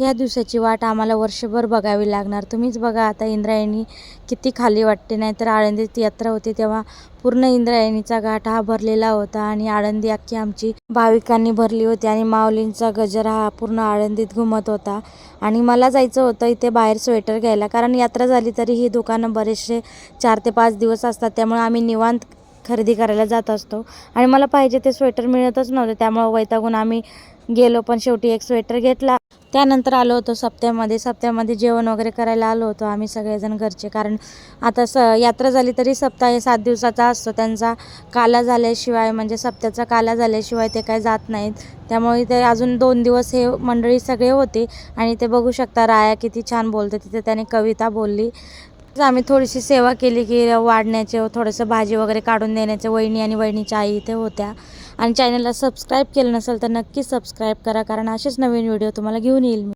ह्या दिवसाची वाट आम्हाला वर्षभर बघावी लागणार. तुम्हीच बघा आता इंद्रायणी किती खाली वाटते. नाहीतर आळंदीत यात्रा होती तेव्हा पूर्ण इंद्रायणीचा घाट हा भरलेला होता आणि आळंदी अख्खी आमची भाविकांनी भरली होती आणि माऊलींचा गजर हा पूर्ण आळंदीत घुमत होता. आणि मला जायचं होतं इथे बाहेर स्वेटर घ्यायला. कारण यात्रा झाली तरी ही दुकानं बरेचसे चार ते पाच दिवस असतात. त्यामुळे आम्ही निवांत खरेदी करायला जात असतो. आणि मला पाहिजे ते स्वेटर मिळतच नव्हते. त्यामुळे वैतागून आम्ही गेलो. पण शेवटी एक स्वेटर घेतला. त्यानंतर आलो होतो सप्त्यामध्ये. सप्त्यामध्ये जेवण वगैरे करायला आलो होतो आम्ही सगळेजण घरचे. कारण आता स यात्रा झाली तरी सप्ताह हे सात दिवसाचा असतो. त्यांचा काला झाल्याशिवाय म्हणजे सप्त्याचा काला झाल्याशिवाय ते काय जात नाहीत. त्यामुळे ते अजून दोन दिवस हे मंडळी सगळे होते आणि ते बघू शकता राया किती छान बोलते. तिथे त्याने कविता बोलली. तर आम्ही थोडीशी सेवा केली की वाढण्याचे थोडंसं भाजी वगैरे काढून देण्याचे वहिनी आणि वहिनीच्या आई इथे होत्या. आणि चॅनलला सबस्क्राईब केलं नसेल तर नक्की सबस्क्राईब करा कारण असेच नवीन व्हिडिओ तुम्हाला घेऊन येईल मी.